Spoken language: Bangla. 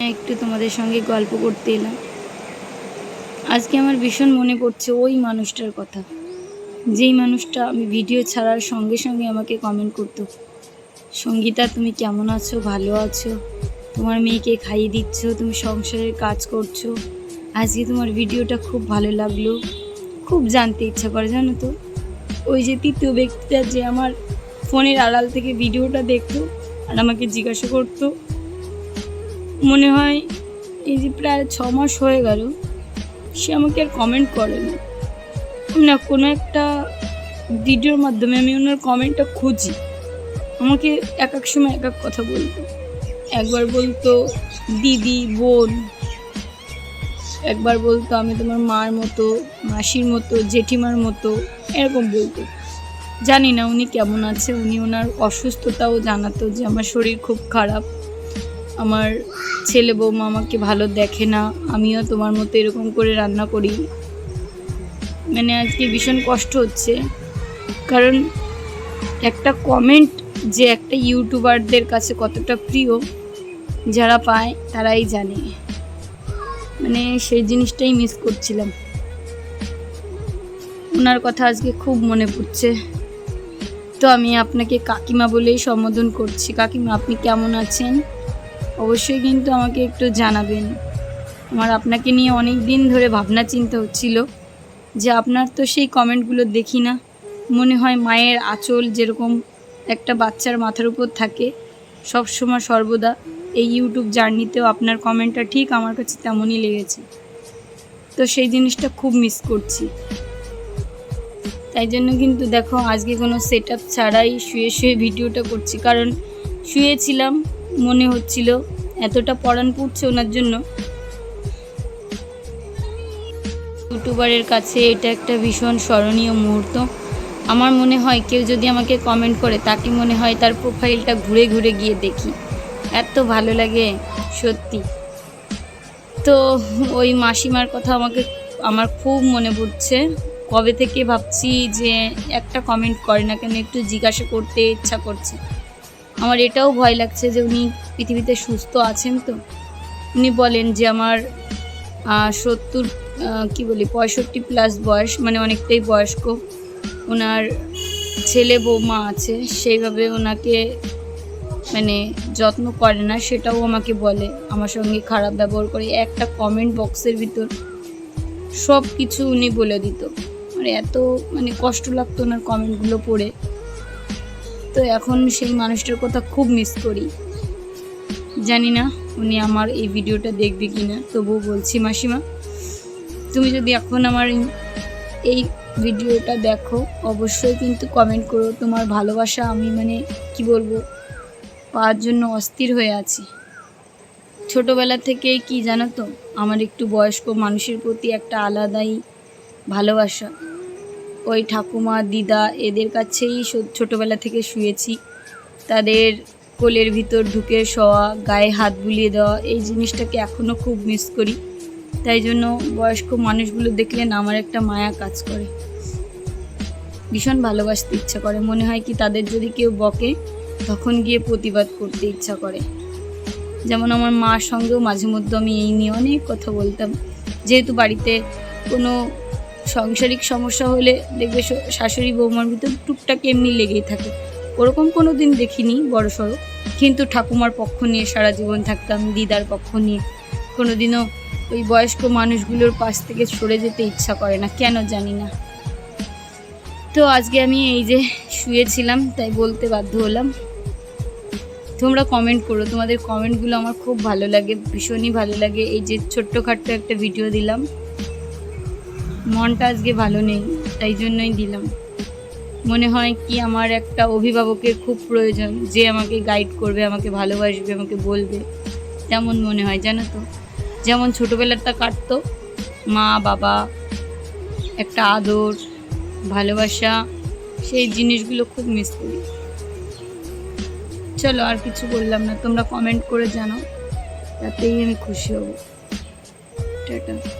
একটু তোমাদের সঙ্গে গল্প করতে এলাম। আজকে আমার ভীষণ মনে পড়ছে ওই মানুষটার কথা। যেই মানুষটা আমি ভিডিও ছাড়ার সঙ্গে সঙ্গে আমাকে কমেন্ট করতো। সঙ্গীতা, তুমি কেমন আছো? ভালো আছো? তোমার মেয়েকে খাইয়ে দিচ্ছ? তুমি সংসারের কাজ করছ? আজকে তোমার ভিডিওটা খুব ভালো লাগল। খুব জানতে ইচ্ছা করে, জানো তো? ওই যে তৃতীয় ব্যক্তিটা যে আমার ফোনের আড়াল থেকে ভিডিওটা দেখতো আর আমাকে জিজ্ঞাসা করতো মনে হয় এই যে প্রায় ছ মাস হয়ে গেল, সে আমাকে আর কমেন্ট করে না না কোনো একটা ভিডিওর মাধ্যমে আমি ওনার কমেন্টটা খুঁজি। আমাকে এক এক সময় এক এক কথা বলতো। একবার বলতো, দিদি, বোন। একবার বলতো, আমি তোমার মার মতো, মাসির মতো, জেঠিমার মতো। এরকম বলতো। জানি না উনি কেমন আছে, উনি ওনার অসুস্থতাও জানাতো যে আমার শরীর খুব খারাপ। আমার ছেলে বৌমা আমাকে ভালো দেখে না, আমিও তোমার মতো এরকম করে রান্না করি। মানে আজকে ভীষণ কষ্ট হচ্ছে। কারণ একটা কমেন্ট যে একটা ইউটিউবারদের কাছে কতটা প্রিয়, যারা পায় তারাই জানে। মানে সেই জিনিসটাই মিস করছিলাম। ওনার কথা আজকে খুব মনে পড়ছে। তো আমি আপনাকে কাকিমা বলেই সম্বোধন করছি। কাকিমা, আপনি কেমন আছেন? অবশ্যই কিন্তু আমাকে একটু জানাবেন। আমার আপনাকে নিয়ে অনেক দিন ধরে ভাবনা চিন্তা হচ্ছিল যে আপনার তো সেই কমেন্টগুলো দেখি না। মনে হয় মায়ের আঁচল যেরকম একটা বাচ্চার মাথার উপর থাকে, সব সময় সর্বদা এই ইউটিউব জার্নিতেও আপনার কমেন্টটা ঠিক আমার কাছে তেমনই লেগেছে। তো সেই জিনিসটা খুব মিস করছি। তাই জন্য কিন্তু দেখো, আজকে কোনো সেট আপ ছাড়াই শুয়ে শুয়ে ভিডিওটা করছি। কারণ শুয়েছিলাম মনে হচ্ছিল এতটা পড়ান পড়ছে ওনার জন্য। ইউটিউবারের কাছে এটা একটা ভীষণ স্মরণীয় মুহূর্ত। আমার মনে হয় কেউ যদি আমাকে কমেন্ট করে, তাকে মনে হয় তার প্রোফাইলটা ঘুরে ঘুরে গিয়ে দেখি। এত ভালো লাগে, সত্যি। তো ওই মাসিমার কথা আমাকে, আমার খুব মনে পড়ছে। কবে থেকে ভাবছি যে একটা কমেন্ট করে না কেন, একটু জিজ্ঞাসা করতে ইচ্ছা করছে। আমার এটাও ভয় লাগছে যে উনি পৃথিবীতে সুস্থ আছেন তো। উনি বলেন যে আমার সত্তর কি বলি, পঁয়ষট্টি প্লাস বয়স মানে অনেকটাই বয়স্ক। ওনার ছেলে বৌমা আছে, সেইভাবে ওনাকে মানে যত্ন করে না, সেটাও আমাকে বলে। আমার সঙ্গে খারাপ ব্যবহার করে, একটা কমেন্ট বক্সের ভিতর সব কিছু উনি বলে দিত। মানে এত মানে কষ্ট লাগতো ওনার কমেন্টগুলো পড়ে। তো এখন সেই মানুষটার কথা খুব মিস করি। জানি না উনি আমার এই ভিডিওটা দেখবে কি না তবুও বলছি মাসিমা, তুমি যদি এখন আমার এই- ভিডিওটা দেখো, অবশ্যই কিন্তু কমেন্ট করো। তোমার ভালোবাসা আমি মানে কি বলব, পাওয়ার জন্য অস্থির হয়ে আছি। ছোটোবেলা থেকেই কি জানো তো, আমার একটু বয়স্ক মানুষের প্রতি একটা আলাদাই ভালোবাসা। ওই ঠাকুমা, দিদা এদের কাছেই ছোটোবেলা থেকে শুয়েছি। তাদের কোলের ভিতর ঢুকে শোয়া, গায়ে হাত বুলিয়ে দেওয়া, এই জিনিসটাকে এখনও খুব মিস করি। তাই জন্য বয়স্ক মানুষগুলো দেখলে না আমার একটা মায়া কাজ করে। ভীষণ ভালোবাসতে ইচ্ছা করে। মনে হয় কি তাদের যদি কেউ বকে, তখন গিয়ে প্রতিবাদ করতে ইচ্ছা করে। যেমন আমার মার সঙ্গেও মাঝে মধ্যে আমি এই নিয়ে অনেক কথা বলতাম। যেহেতু বাড়িতে কোনো সাংসারিক সমস্যা হলে দেখবে শাশুড়ি বৌমার ভিতর টুকটাক এমনি লেগেই থাকে। ওরকম কোনো দিন দেখিনি বড় সড়ো। কিন্তু ঠাকুমার পক্ষ নিয়ে সারা জীবন থাকতাম, দিদার পক্ষ নিয়ে। কোনো দিনও ওই বয়স্ক মানুষগুলোর পাশ থেকে সরে যেতে ইচ্ছা করে না, কেন জানি না। তো আজকে আমি এই যে শুয়েছিলাম, তাই বলতে বাধ্য হলাম। তোমরা কমেন্ট করো, তোমাদের কমেন্টগুলো আমার খুব ভালো লাগে, ভীষণই ভালো লাগে। এই যে ছোট্টখাট্ট একটা ভিডিও দিলাম। মনটা আজকে ভালো নেই, তাই জন্যই দিলাম। মনে হয় কি আমার একটা অভিভাবকের খুব প্রয়োজন, যে আমাকে গাইড করবে, আমাকে ভালোবাসবে, আমাকে বলবে। তেমন মনে হয়, জানো তো? যেমন ছোটোবেলাটা কাটতো, মা, বাবা, একটা আদর, ভালোবাসা, সেই জিনিসগুলো খুব মিস করি। চলো, আর কিছু বললাম না, তোমরা কমেন্ট করে জানাও, তাতেই আমি খুশি হব। টাটা।